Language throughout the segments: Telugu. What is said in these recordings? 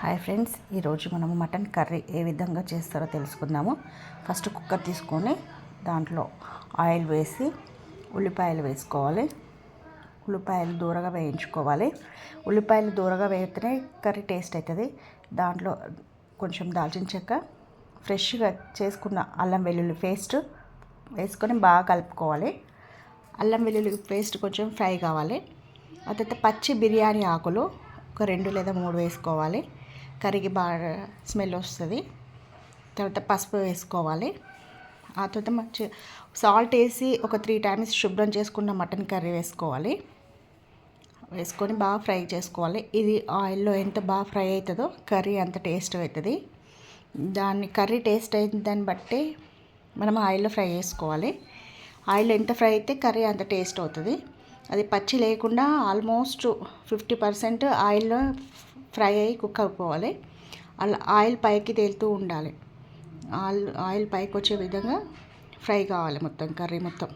హాయ్ ఫ్రెండ్స్ ఈరోజు మనము మటన్ కర్రీ ఏ విధంగా చేస్తారో తెలుసుకుందాము. ఫస్ట్ కుక్కర్ తీసుకొని దాంట్లో ఆయిల్ వేసి ఉల్లిపాయలు వేసుకోవాలి. ఉల్లిపాయలు దూరగా వేయించుకోవాలి. ఉల్లిపాయలు దూరగా వేస్తేనే కర్రీ టేస్ట్ అవుతుంది. దాంట్లో కొంచెం దాల్చిన చెక్క ఫ్రెష్గా చేసుకున్న అల్లం వెల్లుల్లి పేస్ట్ వేసుకొని బాగా కలుపుకోవాలి. అల్లం వెల్లుల్లి పేస్ట్ కొంచెం ఫ్రై కావాలి. ఆ తర్వాత పచ్చి బిర్యానీ ఆకులు ఒక రెండు లేదా మూడు వేసుకోవాలి. కర్రీకి బాగా స్మెల్ వస్తుంది. తర్వాత పసుపు వేసుకోవాలి. ఆ తర్వాత మంచి సాల్ట్ వేసి ఒక త్రీ టైమ్స్ శుభ్రం చేసుకున్న మటన్ కర్రీ వేసుకోవాలి. వేసుకొని బాగా ఫ్రై చేసుకోవాలి. ఇది ఆయిల్లో ఎంత బాగా ఫ్రై అవుతుందో కర్రీ అంత టేస్ట్ అవుతుంది. దాన్ని కర్రీ టేస్ట్ అయిన దాన్ని బట్టి మనం ఆయిల్లో ఫ్రై చేసుకోవాలి. ఆయిల్ ఎంత ఫ్రై అయితే కర్రీ అంత టేస్ట్ అవుతుంది. అది పచ్చి లేకుండా ఆల్మోస్ట్ ఫిఫ్టీ పర్సెంట్ ఆయిల్లో ఫ్రై అయ్యి కుక్ అయిపోవాలి. అలా ఆయిల్ పైకి తేలుతూ ఉండాలి. ఆయిల్ ఆయిల్ పైకి వచ్చే విధంగా ఫ్రై కావాలి మొత్తం కర్రీ మొత్తం.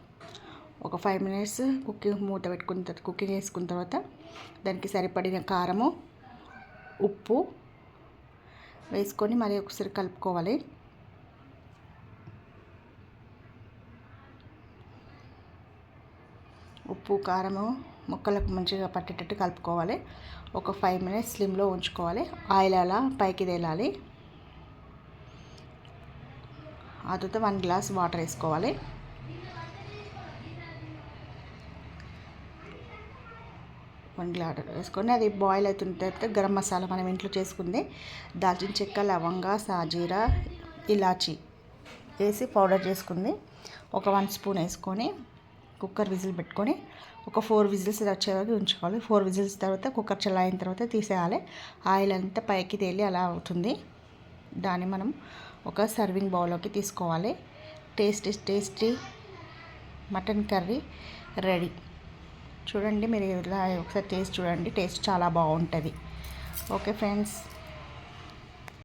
ఒక ఫైవ్ మినిట్స్ కుకింగ్ మూత పెట్టుకున్న తర్వాత కుకింగ్ వేసుకున్న తర్వాత దానికి సరిపడిన కారము ఉప్పు వేసుకొని మరి ఒకసారి కలుపుకోవాలి. ఉప్పు కారము ముక్కలకు మంచిగా పట్టేటట్టు కలుపుకోవాలి. ఒక ఫైవ్ మినిట్స్ స్లిమ్లో ఉంచుకోవాలి. ఆయిల్ అలా పైకి తేలాలి. ఆ తర్వాత వన్ గ్లాస్ వాటర్ వేసుకోవాలి. వన్ గ్లాస్ వేసుకొని అది బాయిల్ అవుతున్న తర్వాత గరం మసాలా మనం ఇంట్లో చేసుకుంది. దాల్చిన చెక్క లవంగా సాజీరా ఇలాచి వేసి పౌడర్ చేసుకుంది. ఒక వన్ స్పూన్ వేసుకొని కుక్కర్ విజిల్ పెట్టుకొని ఒక ఫోర్ విజిల్స్ వచ్చే వరకు ఉంచుకోవాలి. ఫోర్ విజిల్స్ తర్వాత కుక్కర్ చల్లారిన తర్వాత తీసేయాలి. ఆయిల్ అంతా పైకి తేలి అలా అవుతుంది. దాన్ని మనం ఒక సర్వింగ్ బౌల్లోకి తీసుకోవాలి. Tasty tasty mutton curry ready. చూడండి మీరు ఇలా ఒకసారి టేస్ట్ చూడండి. టేస్ట్ చాలా బాగుంటుంది. Okay friends.